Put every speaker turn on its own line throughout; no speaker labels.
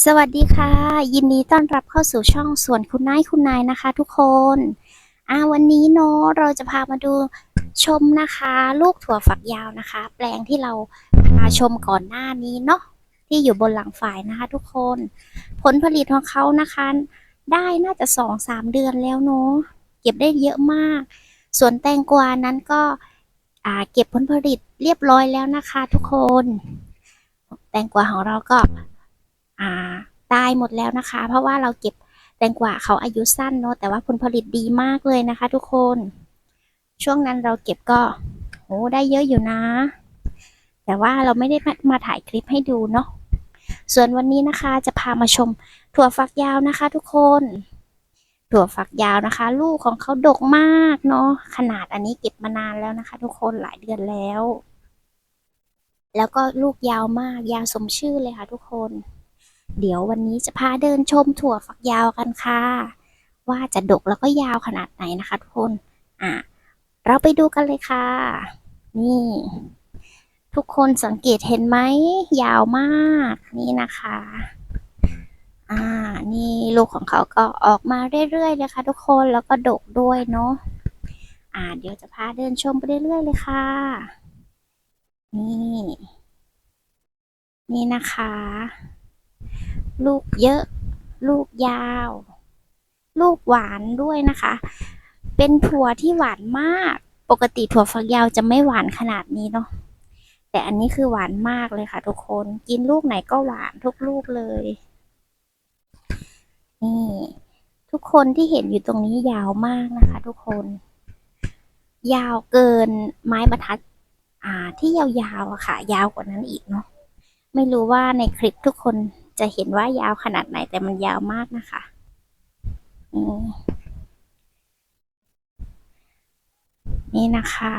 สวัสดีค่ะ ยินดีต้อนรับเข้าสู่ช่องสวนคุณนายคุณนายนะคะ ทุกคนอ่าวันนี้เนาะเราจะพามาดูชมนะคะ ลูกถั่วฝักยาวนะคะ แปลงที่เราพาชมก่อนหน้านี้เนาะที่อยู่บนหลังฝ่ายนะคะ ทุกคน ผลผลิตของเขานะคะ ได้น่าจะสองสามเดือนแล้วเนาะเก็บได้เยอะมาก ส่วนแตงกวานั้นก็อ่าเก็บผลผลิตเรียบร้อยแล้วนะคะ ทุกคน แตงกวาของเราก็ อ่าตายหมดแล้วนะคะ เพราะว่าเราเก็บแตงกวาเขาอายุสั้นเนอะแต่ว่าผลผลิตดีมากเลยนะคะ ทุกคน ช่วงนั้นเราเก็บก็โอ้ได้เยอะอยู่นะ แต่ว่าเราไม่ได้มามาถ่ายคลิปให้ดูเนาะส่วนวันนี้นะคะจะพามาชมถั่วฝักยาวนะคะ ทุกคน ถั่วฝักยาวนะคะ ลูกของเขาดกมากเนาะขนาดอันนี้เก็บมานานแล้วนะคะ ทุกคนหลายเดือนแล้ว แล้วก็ลูกยาวมากยาวสมชื่อเลยค่ะ ทุกคน เดี๋ยววันนี้จะพาเดินชมถั่วฝักยาวกันค่ะ ว่าจะดกแล้วก็ยาวขนาดไหนนะคะทุกคนอะเราไปดูกันเลยค่ะ นี่ ทุกคนสังเกตเห็นไหมยาวมากนี่นะคะ อ่า นี่ลูกของเขาก็ออกมาเรื่อยๆเลยค่ะ ทุกคนแล้วก็ดกด้วยเนาะอ่า เดี๋ยวจะพาเดินชมไปเรื่อยๆเลยค่ะ นี่ นี่นะคะ ลูกเยอะ ลูกยาว ลูกหวานด้วยนะคะ เป็นถั่วที่หวานมาก ปกติถั่วฝักยาวจะไม่หวานขนาดนี้เนาะ แต่อันนี้คือหวานมากเลยค่ะ ทุกคน กินลูกไหนก็หวานทุกลูกเลย นี่ ทุกคนที่เห็นอยู่ตรงนี้ยาวมากนะคะ ทุกคน ยาวเกินไม้บรรทัด อ่า ที่ยาวๆอะค่ะ ยาวกว่านั้นอีกเนาะ ไม่รู้ว่าในคลิปทุกคน จะเห็นว่ายาวขนาดไหนแต่มันยาวมากนะคะนี่นี่นะคะ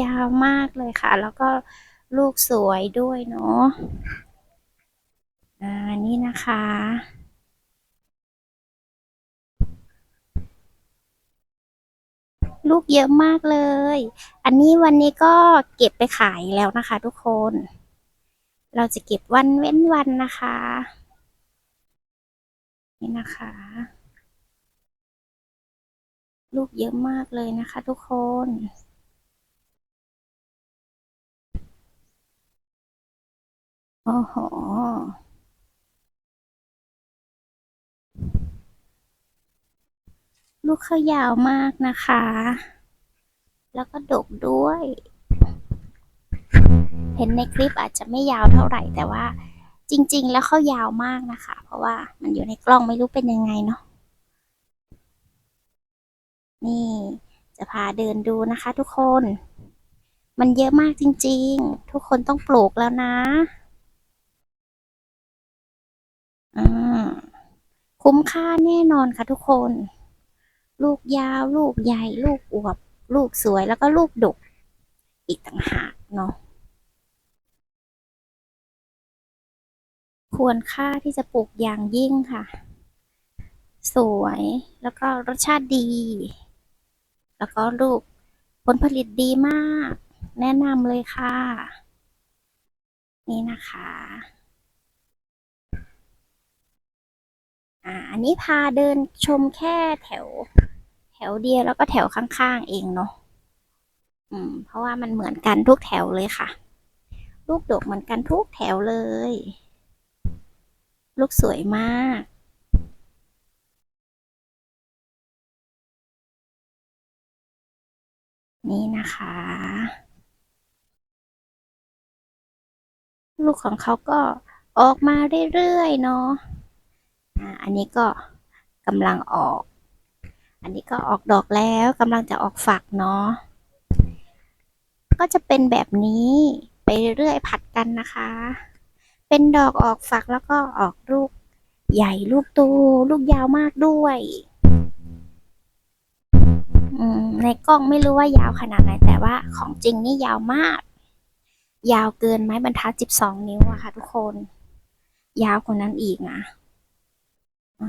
ยาวมากเลยค่ะ แล้วก็ลูกสวยด้วยเนาะอ่านี่นะคะ ลูกเยอะมากเลย อันนี้วันนี้ก็เก็บไปขายแล้วนะคะทุกคน เราจะเก็บวันเว้นวันนะคะ นี่นะคะ ลูกเยอะมากเลยนะคะทุกคนโอ้โหลูกเขายาวมากนะคะ แล้วก็ดกด้วย เห็นในคลิปอาจจะไม่ยาวเท่าไหร่ แต่ว่าจริง ๆ แล้วเขายาวมากนะคะ เพราะว่ามันอยู่ในกล้องไม่รู้เป็นยังไงเนาะนี่จะพาเดินดูนะคะ ทุกคน มันเยอะมากจริง ๆ ทุกคนต้องปลูกแล้วนะอ่าคุ้มค่าแน่นอนค่ะทุกคน ลูกยาว ลูกใหญ่ ลูกอวบ ลูกสวยแล้วก็ลูกดก อีกต่างหากเนาะ ควรค่าที่จะปลูกอย่างยิ่งค่ะ สวยแล้วก็รสชาติดี แล้วก็ลูกผลผลิตดีมาก แนะนำเลยค่ะ นี่นะคะอ่าอันนี้พาเดินชมแค่แถว แถวเดียวแล้วก็แถวข้างๆเองเนาะอืม เพราะว่ามันเหมือนกันทุกแถวเลยค่ะ ลูกดกเหมือนกันทุกแถวเลย ลูกสวยมากนี่นะคะ ลูกของเขาก็ออกมาเรื่อยๆเนาะอันนี้ก็กำลังออก อันนี้ก็ออกดอกแล้วกำลังจะออกฝักเนาะก็จะเป็นแบบนี้ไปเรื่อยๆผัดกันนะคะ เป็นดอกออกฝักแล้วก็ออกลูกใหญ่ลูกโตลูกยาวมากด้วยในกล้องไม่รู้ว่ายาวขนาดไหนแต่ว่าของจริงนี่ยาวมาก ยาวเกินไม้บรรทัดสิบสองนิ้วอะค่ะทุกคน ยาวกว่านั้นอีกนะอ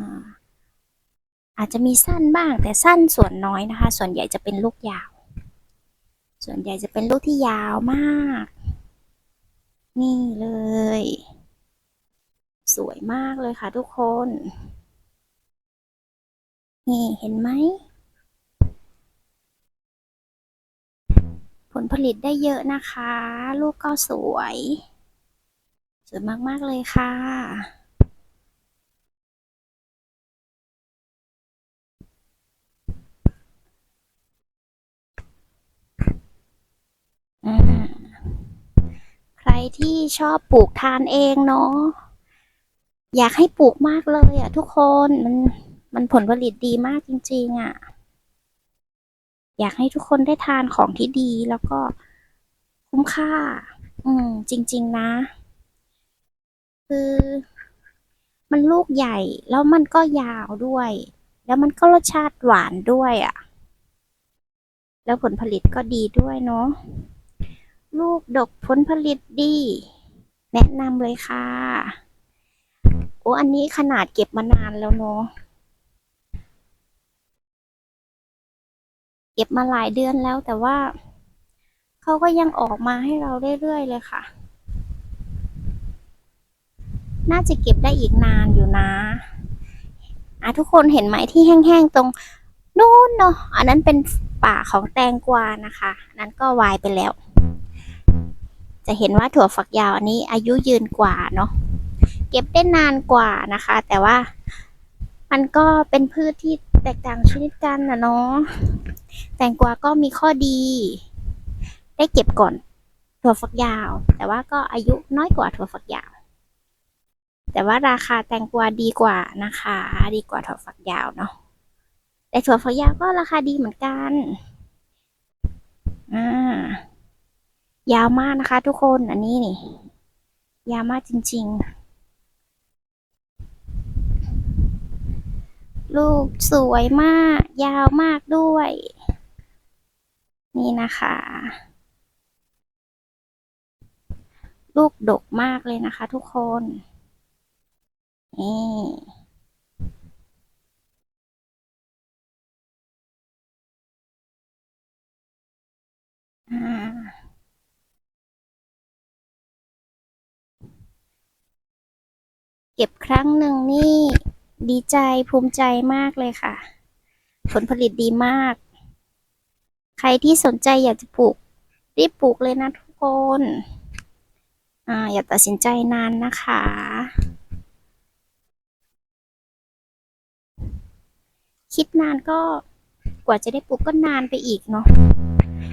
อาจจะมีสั้นบ้างแต่สั้นส่วนน้อยนะคะ ส่วนใหญ่จะเป็นลูกยาว ส่วนใหญ่จะเป็นลูกที่ยาวมาก นี่เลย สวยมากเลยค่ะทุกคน นี่เห็นไหม ผลผลิตได้เยอะนะคะ ลูกก็สวย สวยมาก ๆ เลยค่ะใครที่ชอบปลูกทานเองเนาะ อยากให้ปลูกมากเลยอะ ทุกคนมันมันผลผลิตดีมากจริง ๆ อะ อยากให้ทุกคนได้ทานของที่ดีแล้วก็คุ้มค่า อืม จริง ๆ นะ คือ มันลูกใหญ่แล้วมันก็ยาวด้วย แล้วมันก็รสชาติหวานด้วยอะ แล้วผลผลิตก็ดีด้วยเนาะลูกดกผลผลิตดี แนะนำเลยค่ะ โอ้อันนี้ขนาดเก็บมานานแล้วเนาะเก็บมาหลายเดือนแล้วแต่ว่าเขาก็ยังออกมาให้เราเรื่อยๆเลยค่ะ น่าจะเก็บได้อีกนานอยู่นะอะทุกคนเห็นไหมที่แห้งๆตรงนู้นเนาะอันนั้นเป็นป่าของแตงกวานะคะนนั้นก็วายไปแล้ว จะเห็นว่าถั่วฝักยาวอันนี้อายุยืนกว่าเนาะ เก็บได้นานกว่านะคะ แต่ว่ามันก็เป็นพืชที่แตกต่างชนิดกันนะเนาะแตงกวาก็มีข้อดี ได้เก็บก่อนถั่วฝักยาว แต่ว่าก็อายุน้อยกว่าถั่วฝักยาว แต่ว่าราคาแตงกวาดีกว่านะคะ ดีกว่าถั่วฝักยาวเนาะแต่ถั่วฝักยาวก็ราคาดีเหมือนกันอ่ายาวมากนะคะ ทุกคนอันนี้นี่ ยาวมากจริง ๆ ลูกสวยมาก ยาวมากด้วย นี่นะคะ ลูกดกมากเลยนะคะทุกคนนี่เก็บครั้งหนึ่งนี่ ดีใจภูมิใจมากเลยค่ะ ผลผลิตดีมาก ใครที่สนใจอยากจะปลูก รีบปลูกเลยนะทุกคนอ่าอย่าตัดสินใจนานนะคะ คิดนานก็กว่าจะได้ปลูกก็นานไปอีกเนาะ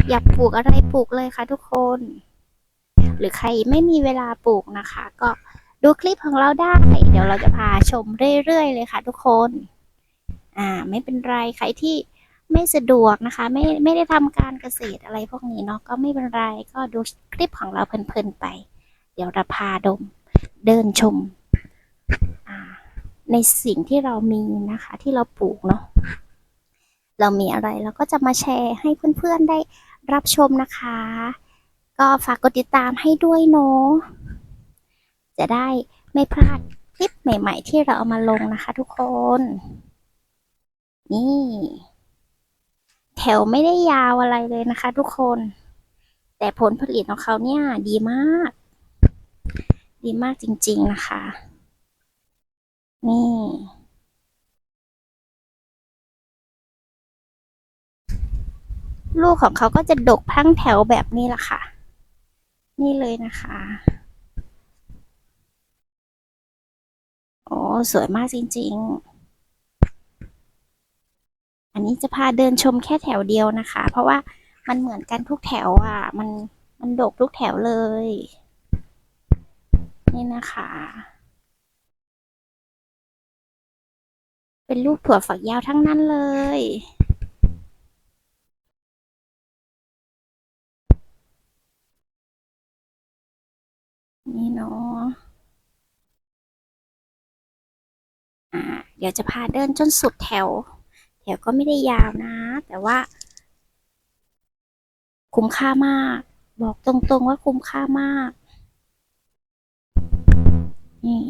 อยากปลูกอะไรปลูกเลยค่ะทุกคน หรือใครไม่มีเวลาปลูกนะคะ ก็ ดูคลิปของเราได้ เดี๋ยวเราจะพาชมเรื่อยๆเลยค่ะทุกคน อ่า ไม่เป็นไรใครที่ไม่สะดวกนะคะ ไม่ไม่ได้ทำการเกษตรอะไรพวกนี้เนาะก็ไม่เป็นไรก็ดูคลิปของเราเพลินๆไป เดี๋ยวเราพาดมเดินชมอ่าในสิ่งที่เรามีนะคะ ที่เราปลูกเนาะเรามีอะไรเราก็จะมาแชร์ให้เพื่อนๆได้รับชมนะคะ ก็ฝากกดติดตามให้ด้วยเนาะ จะได้ไม่พลาดคลิปใหม่ ๆ ที่เราเอามาลงนะคะ ทุกคน นี่ แถวไม่ได้ยาวอะไรเลยนะคะ ทุกคน แต่ผลผลิตของเขาเนี่ย ดีมาก ดีมากจริง ๆนะคะ นี่ลูกของเขาก็จะดกพังแถวแบบนี้แหละค่ะ นี่เลยนะคะ โอ้ สวยมากจริง ๆ อันนี้จะพาเดินชมแค่แถวเดียวนะคะ เพราะว่ามันเหมือนกันทุกแถวอะ มันมันโดกทุกแถวเลย นี่นะคะ เป็นลูกถั่วฝักยาวทั้งนั้นเลยนี่เนาะ อ่าเดี๋ยวจะพาเดินจนสุดแถว แถวก็ไม่ได้ยาวนะ แต่ว่า คุ้มค่ามาก บอกตรงๆว่าคุ้มค่ามาก นี่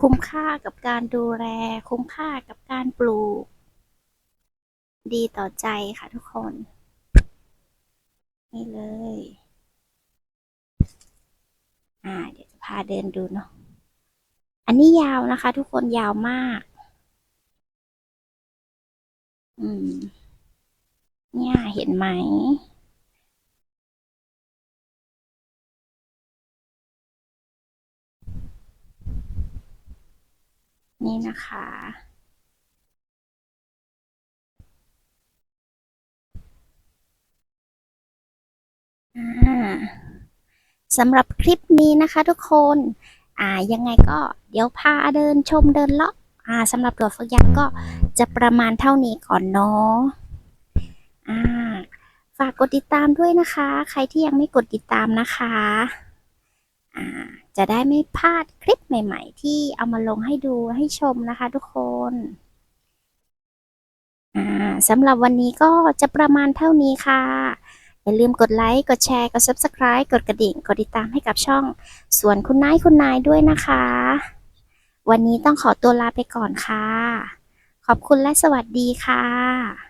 คุ้มค่ากับการดูแล คุ้มค่ากับการปลูก ดีต่อใจค่ะทุกคน นี่เลยาเดินดูเนาะ อันนี้ยาวนะคะ ทุกคนยาวมาก อืม เนี่ยเห็นไหม นี่นะคะอ่า สำหรับคลิปนี้นะคะทุกคนอ่ายังไงก็เดี๋ยวพาเดินชมเดินเลาะอ่าสำหรับตัวฝักยาวก็จะประมาณเท่านี้ก่อนเนาะอ่าฝากกดติดตามด้วยนะคะ ใครที่ยังไม่กดติดตามนะคะอ่าจะได้ไม่พลาดคลิปใหม่ ๆ ที่เอามาลงให้ดูให้ชมนะคะ ทุกคนอ่าสำหรับวันนี้ก็จะประมาณเท่านี้ค่ะ อย่าลืมกดไลค์ กดแชร์ กด Subscribe กดกระดิ่ง กดติดตามให้กับช่องส่วนคุณนายคุณนายด้วยนะคะ วันนี้ต้องขอตัวลาไปก่อนค่ะ ขอบคุณและสวัสดีค่ะ